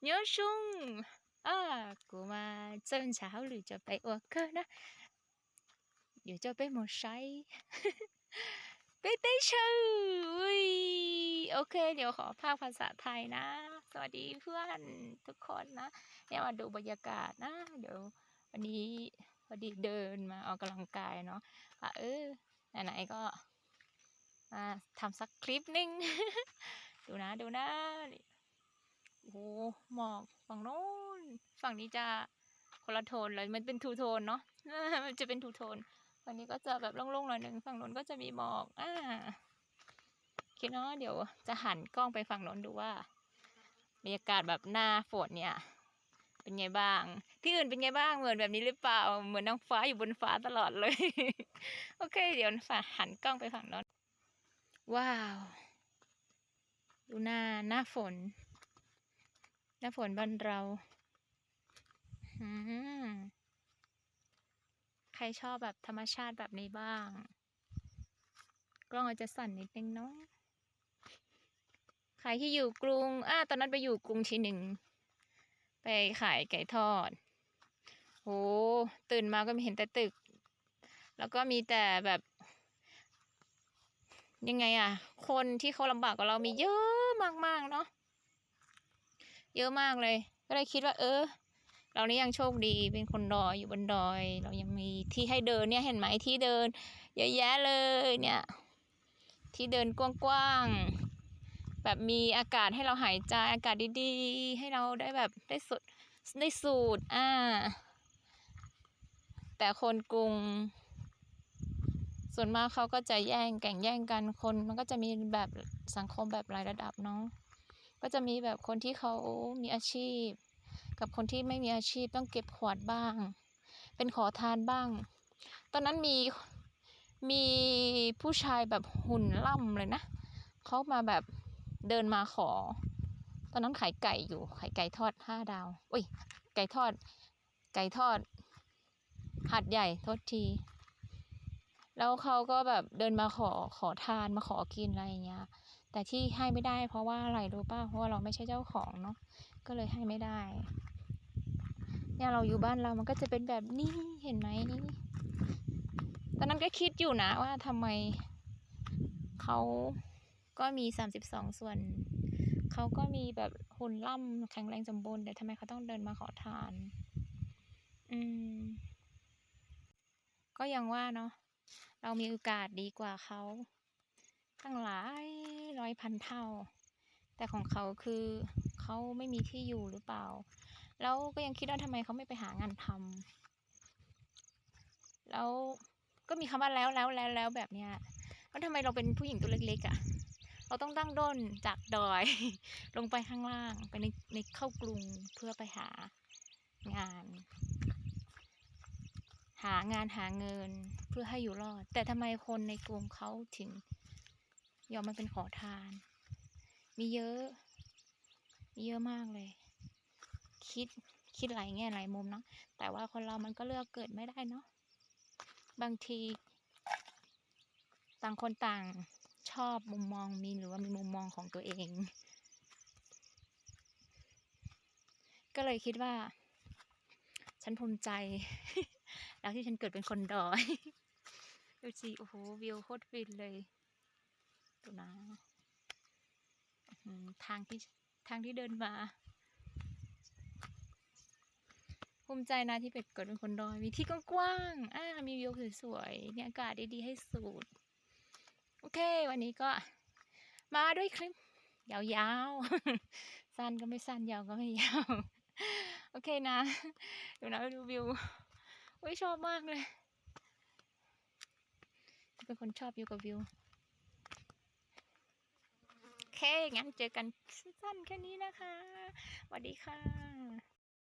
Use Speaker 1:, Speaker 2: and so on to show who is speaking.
Speaker 1: nhớ chung à của mà chân cháo lử cho bé ủa cơ đó อยู่จะไปหมดใช้ไปเตชื่ออุ้ยโอเคเดี๋ยวขอภาคภาษาไทยนะ สวัสดีเพื่อนทุกคนนะเนี่ยมาดูบรรยากาศนะ เดี๋ยววันนี้พอดีเดินมาออกกำลังกายเนาะอะเออไหนๆก็มาทำสักคลิปหนึ่งดูนะดูนะ โอ้โหหมอกฝั่งโน้นฝั่งนี้จะคนละโทนเลยมันเป็นทูโทนเนาะมันจะเป็นทูโทนฝั่งนี้ก็จะแบบโล่งๆหน่อยหนึ่งฝั่งโน้นก็จะมีหมอกอ่าคิดเนาะเดี๋ยวจะหันกล้องไปฝั่งโน้นดูว่าบรรยากาศแบบหน้าฝนเนี่ย เป็นไงบ้าง ที่อื่นเป็นไงบ้างเหมือนแบบนี้หรือเปล่า เหมือนนางฟ้าอยู่บนฟ้าตลอดเลย โอเค เดี๋ยวฝาหันกล้องไปฝั่งโน้นว้าว ดูหน้าหน้าฝน หน้าฝนบ้านเรา ใครชอบแบบธรรมชาติแบบนี้บ้าง กล้องอาจจะสั่นนิดนึงเนาะ ใครที่อยู่กรุงอ่าตอนนั้นไปอยู่กรุงทีหนึ่ง ไปขายไก่ทอด โห ตื่นมาก็ไม่เห็นแต่ตึก แล้วก็มีแต่แบบยังไงอะคนที่เขาลำบากกว่าเรามีเยอะมากๆเนาะ เยอะมากเลย ก็เลยคิดว่า เออ เรานี่ยังโชคดีเป็นคนดอยอยู่บนดอย เรายังมีที่ให้เดินเนี่ยเห็นไหมที่เดิน เยอะแยะเลยเนี่ย ที่เดินกว้างๆแบบมีอากาศให้เราหายใจอากาศดีๆ ให้เราได้แบบได้สุดได้สูดอ่า แต่คนกรุง ส่วนมากเขาก็จะแย่งแข่งแย่งกันคน มันก็จะมีแบบสังคมแบบหลายระดับเนาะ ก็จะมีแบบคนที่เขามีอาชีพ กับคนที่ไม่มีอาชีพต้องเก็บขวดบ้าง เป็นขอทานบ้าง ตอนนั้นมีมีผู้ชายแบบหุ่นล่ำเลยนะเขามาแบบเดินมาขอ ตอนนั้นขายไก่อยู่ขายไก่ทอดห้าดาวอุ้ยไก่ทอด ไก่ทอดหัดใหญ่โทษที แล้วเขาก็แบบเดินมาขอขอทานมาขอกินอะไรอย่างเงี้ย แต่ที่ให้ไม่ได้ เพราะว่าอะไรรู้ป่ะเพราะว่าเราไม่ใช่เจ้าของเนาะก็เลยให้ไม่ได้ เนี่ยเราอยู่บ้านเรามันก็จะเป็นแบบนี้เห็นไหมตอนนั้นก็คิดอยู่นะว่าทำไมเขาก็มีสามสิบสองส่วนเขาก็มีแบบหุ่นล่ำแข็งแรงสมบูรณ์แต่ทำไมเขาต้องเดินมาขอทาน อืม ก็ยังว่าเนาะ เรามีโอกาสดีกว่าเขาตั้งหลายร้อยพันเท่า แต่ของเขาคือเขาไม่มีที่อยู่หรือเปล่า แล้วก็ยังคิดว่าทำไมเขาไม่ไปหางานทำแล้วก็มีคำว่าแล้วแล้วแล้วแล้วแบบเนี้ยแล้วทำไมเราเป็นผู้หญิงตัวเล็กๆอะ่ะ เราต้องตั้งด้นจากดอย ลงไปข้างล่างไปในในเข้ากรุงเพื่อไปหางาน หางานหาเงินเพื่อให้อยู่รอด แต่ทำไมคนในกรุงเขาถึง ยอมมาเป็นขอทาน มีเยอะ มีเยอะมากเลย คิดคิดหลายแง่หลายมุมเนาะแต่ว่าคนเรามันก็เลือกเกิดไม่ได้เนาะบางที ต่างคนต่างชอบมุมมองมีหรือว่ามีมุมมองของตัวเอง ก็เลยคิดว่า ฉันภูมิใจ แล้วที่ฉันเกิดเป็นคนดอยดูสิโอ้โหวิวโคตรฟินเลยดูนะทางที่ทางที่เดินมา ภูมิใจนะที่เป็ดเกิดเป็นคนดอย มีที่กว้างๆอ่ามีวิวสวยๆมีอากาศดีๆให้สูดโอเค วันนี้ก็มาด้วยคลิป ยาวๆ สั้นก็ไม่สั้นยาวก็ไม่ยาว โอเคนะดี๋ยวนะไปดูวิว อุ้ยชอบมากเลยเป็นคนชอบอยู่กับวิวโอเคงั้นเจอกันสั้นแค่นี้นะคะสวัสดีค่ะ